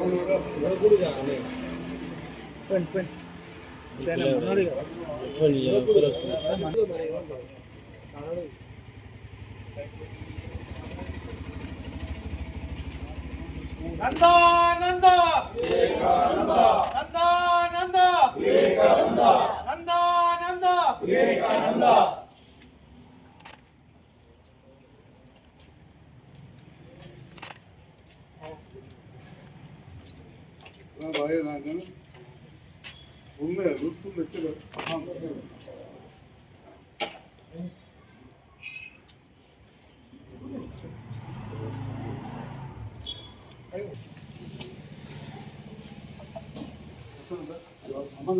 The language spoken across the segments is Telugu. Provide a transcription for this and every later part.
પણ પણ તેના મનારી નંદા નંદા વિવેકાનંદા નંદા નંદા વિવેકાનંદા નંદા નંદા વિવેકાનંદા నాకు ఉన్నాయి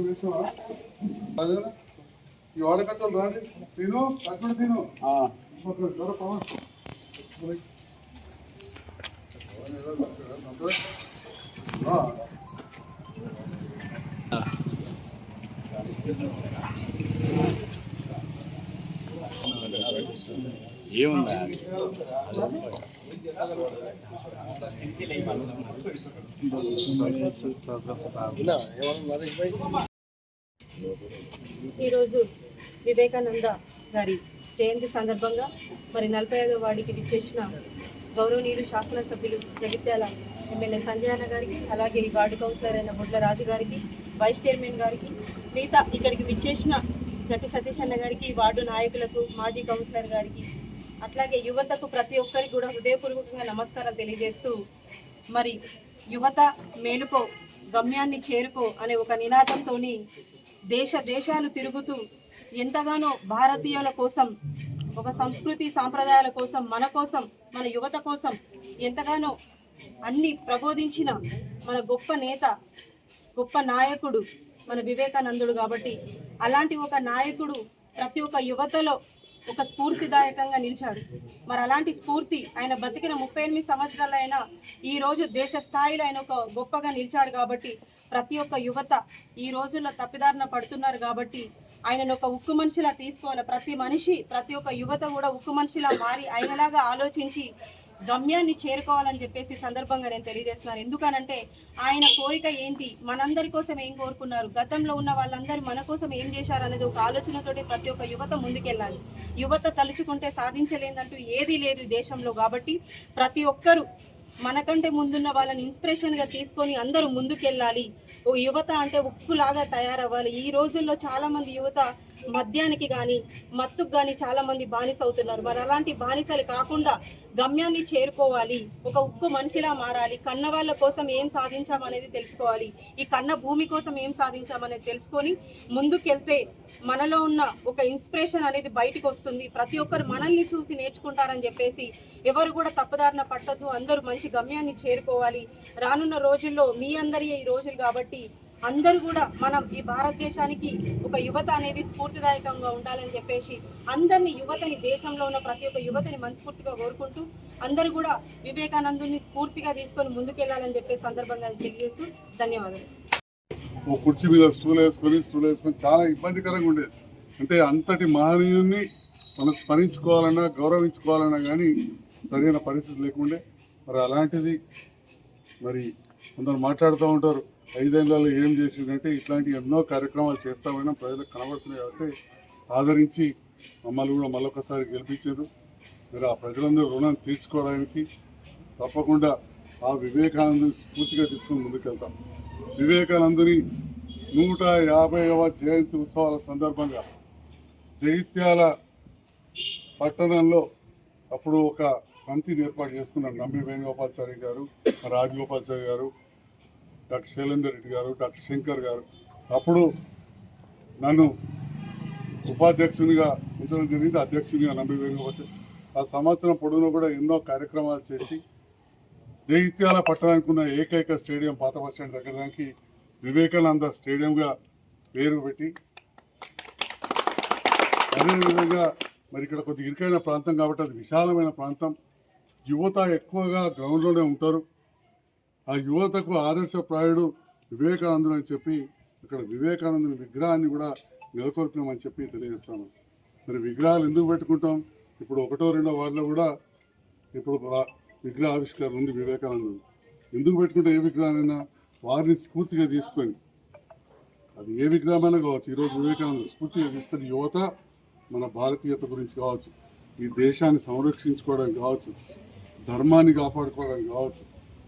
వేసావా అదేనా ఈ వాడకట్టలు రాని తిను అక్కడ తిను ఒక దొర పవన్. ఏముందా? ఈరోజు వివేకానంద గారి జయంతి సందర్భంగా మరి నలభై ఐదో వాడికి విచ్చేసిన గౌరవనీయులు శాసనసభ్యులు జగిత్యాల ఎమ్మెల్యే సంజయాన గారికి అలాగే ఈ వార్డు కౌన్సిలర్ అయిన బొడ్ల రాజు గారికి వైస్ చైర్మన్ గారికి మిగతా ఇక్కడికి విచ్చేసిన గట్టి సతీష్ అన్న గారికి వార్డు నాయకులకు మాజీ కౌన్సిలర్ గారికి అట్లాగే యువతకు ప్రతి ఒక్కరికి కూడా హృదయపూర్వకంగా నమస్కారం తెలియజేస్తూ మరి యువత మేలుకో గమ్యాన్ని చేరుకో అనే ఒక నినాదంతోని దేశ దేశాలు తిరుగుతూ ఎంతగానో భారతీయుల కోసం ఒక సంస్కృతి సాంప్రదాయాల కోసం మన కోసం మన యువత కోసం ఎంతగానో అన్ని ప్రబోధించిన మన గొప్ప నేత గొప్ప నాయకుడు మన వివేకానందుడు కాబట్టి అలాంటి ఒక నాయకుడు ప్రతి ఒక్క యువతలో ఒక స్ఫూర్తిదాయకంగా నిలిచాడు. మరి అలాంటి స్ఫూర్తి ఆయన బతికిన ముప్పై ఎనిమిది సంవత్సరాలు అయినా ఈరోజు దేశ స్థాయిలో ఆయన ఒక గొప్పగా నిలిచాడు కాబట్టి ప్రతి ఒక్క యువత ఈ రోజుల్లో తప్పిదారిన పడుతున్నారు కాబట్టి ఆయనను ఒక ఉక్కు మనిషిలా తీసుకోవాలి. ప్రతి మనిషి ప్రతి ఒక్క యువత కూడా ఉక్కు మనిషిలా మారి ఆయనలాగా ఆలోచించి గమ్యాన్ని చేరుకోవాలని చెప్పేసి సందర్భంగా నేను తెలియజేస్తున్నాను. ఎందుకనంటే ఆయన కోరిక ఏంటి? మనందరి కోసం ఏం కోరుకున్నారు? గతంలో ఉన్న వాళ్ళందరూ మన కోసం ఏం చేశారు అనేది ఒక ఆలోచనతోటి ప్రతి ఒక్క యువత ముందుకెళ్ళాలి. యువత తలుచుకుంటే సాధించలేదంటూ ఏదీ లేదు దేశంలో కాబట్టి ప్రతి ఒక్కరూ మనకంటే ముందున్న వాళ్ళని ఇన్స్పిరేషన్గా తీసుకొని అందరూ ముందుకెళ్ళాలి. ఓ యువత అంటే ఉక్కులాగా తయారవ్వాలి. ఈ రోజుల్లో చాలామంది యువత మద్యానికి కానీ మత్తుకు కానీ చాలా మంది బానిస అవుతున్నారు. మరి అలాంటి బానిసలు కాకుండా గమ్యాన్ని చేరుకోవాలి. ఒక ఉక్కు మనిషిలా మారాలి. కన్న వాళ్ళ కోసం ఏం సాధించామనేది తెలుసుకోవాలి. ఈ కన్న భూమి కోసం ఏం సాధించామనేది తెలుసుకొని ముందుకెళ్తే మనలో ఉన్న ఒక ఇన్స్పిరేషన్ అనేది బయటకు వస్తుంది. ప్రతి ఒక్కరు మనల్ని చూసి నేర్చుకుంటారని చెప్పేసి ఎవరు కూడా తప్పుదారిన పట్టద్దు. అందరూ మంచి గమ్యాన్ని చేరుకోవాలి. రానున్న రోజుల్లో మీ అందరి ఈ రోజులు కాబట్టి అందరూ కూడా మనం ఈ భారతదేశానికి ఒక యువత అనేది స్ఫూర్తిదాయకంగా ఉండాలని చెప్పేసి అందరినీ యువతని దేశంలో ఉన్న ప్రతి ఒక్క యువతని మనస్ఫూర్తిగా కోరుకుంటూ అందరూ కూడా వివేకానందుని స్ఫూర్తిగా తీసుకొని ముందుకెళ్ళాలని చెప్పేసి సందర్భంగా తెలియజేస్తూ ధన్యవాదాలు. ఓ కుర్చీ మీద స్టూల్ వేసుకొని స్టూల్ వేసుకొని చాలా ఇబ్బందికరంగా ఉండేది. అంటే అంతటి మహనీయుని మనం స్మరించుకోవాలన్నా గౌరవించుకోవాలన్నా కానీ సరైన పరిస్థితి లేకుండే. మరి అలాంటిది మరి కొందరు మాట్లాడుతూ ఉంటారు. ఐదేళ్ళలో ఏం చేసిందంటే ఇట్లాంటి ఎన్నో కార్యక్రమాలు చేస్తామైనా ప్రజలకు కనబడుతున్నాయి కాబట్టి ఆదరించి మమ్మల్ని కూడా మళ్ళొకసారి గెలిపించారు. మీరు ఆ ప్రజలందరూ రుణం తీర్చుకోవడానికి తప్పకుండా ఆ వివేకానందుని స్ఫూర్తిగా తీసుకుని ముందుకెళ్తాం. వివేకానందుని నూట యాభైవ జయంతి ఉత్సవాల సందర్భంగా జైత్యాల పట్టణంలో అప్పుడు ఒక సమితిని ఏర్పాటు చేసుకున్నారు నమ్మి వేణుగోపాల్చారి గారు రాజగోపాల్చారి గారు డాక్టర్ శైలేందర్ రెడ్డి గారు డాక్టర్ శంకర్ గారు. అప్పుడు నన్ను ఉపాధ్యక్షునిగా ఉంచడం జరిగింది అధ్యక్షునిగా నంబి ఆ సంవత్సరం పొడవునా కూడా ఎన్నో కార్యక్రమాలు చేసి జగిత్యాల పట్టణానికి ఉన్న ఏకైక స్టేడియం పాత బస్ స్టాండ్ దగ్గర దానికి వివేకానంద స్టేడియంగా పేరు పెట్టి అదేవిధంగా మరి ఇక్కడ కొద్ది ఇరుకైన ప్రాంతం కాబట్టి అది విశాలమైన ప్రాంతం. యువత ఎక్కువగా గ్రౌండ్లోనే ఉంటారు. ఆ యువతకు ఆదర్శప్రాయుడు వివేకానందుడు అని చెప్పి ఇక్కడ వివేకానందుని విగ్రహాన్ని కూడా నెలకొల్పినామని చెప్పి తెలియజేస్తాను. మరి విగ్రహాలు ఎందుకు పెట్టుకుంటాం? ఇప్పుడు ఒకటో రెండో వార్డులో కూడా ఇప్పుడు విగ్రహ ఆవిష్కరణ ఉంది వివేకానందుడు. ఎందుకు పెట్టుకుంటే ఏ విగ్రహానైనా వారిని స్ఫూర్తిగా తీసుకొని అది ఏ విగ్రహమైనా కావచ్చు ఈరోజు వివేకానంద స్ఫూర్తిగా తీసుకొని యువత మన భారతీయత గురించి కావచ్చు ఈ దేశాన్ని సంరక్షించుకోవడానికి కావచ్చు ధర్మాన్ని కాపాడుకోవడానికి కావచ్చు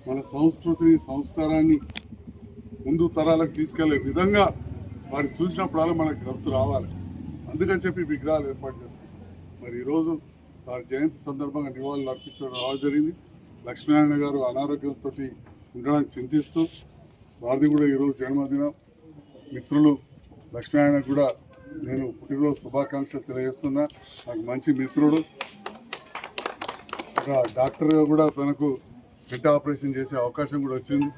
మన సంస్కృతిని సంస్కారాన్ని ముందు తరాలకు తీసుకెళ్ళే విధంగా వారు చూసినప్పుడల్లా మనకు గుర్తు రావాలి. అందుకని చెప్పి విగ్రహాలు ఏర్పాటు చేసుకుంటాం మరి ఈరోజు వారి జయంతి సందర్భంగా నివాళులు అర్పించడం రావడం జరిగింది. లక్ష్మీనారాయణ గారు అనారోగ్యంతో ఉండడానికి చింతిస్తూ వారిది కూడా ఈరోజు జన్మదినం. మిత్రులు లక్ష్మీనారాయణ కూడా నేను పుట్టినరోజు శుభాకాంక్షలు తెలియజేస్తున్నా. నాకు మంచి మిత్రుడు. ఒక డాక్టర్గా కూడా తనకు హెడ్ ఆపరేషన్ చేసే అవకాశం కూడా వచ్చింది.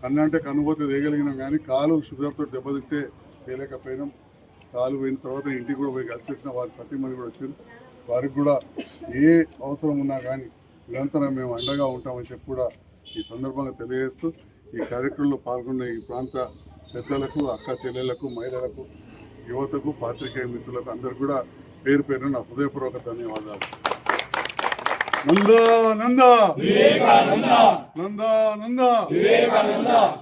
కన్నంటే కనుబోతే వేయగలిగినాం కానీ కాలు షుగర్తో దెబ్బతింటే వేయలేకపోయినాం కాలు పోయిన తర్వాత ఇంటికి కూడా పోయి కలిసి వచ్చిన వారి సతీమణి కూడా వచ్చింది. వారికి కూడా ఏ అవసరం ఉన్నా కానీ నిరంతరం మేము అండగా ఉంటామని చెప్పి కూడా ఈ సందర్భంగా తెలియజేస్తూ ఈ కార్యక్రమంలో పాల్గొన్న ఈ ప్రాంత పెద్దలకు అక్క చెల్లెళ్ళకు మహిళలకు యువతకు పాత్రికేయ మిత్రులకు అందరు కూడా పేరు పేరు నా హృదయపూర్వక ధన్యవాదాలు. నందా నందా నందా నందా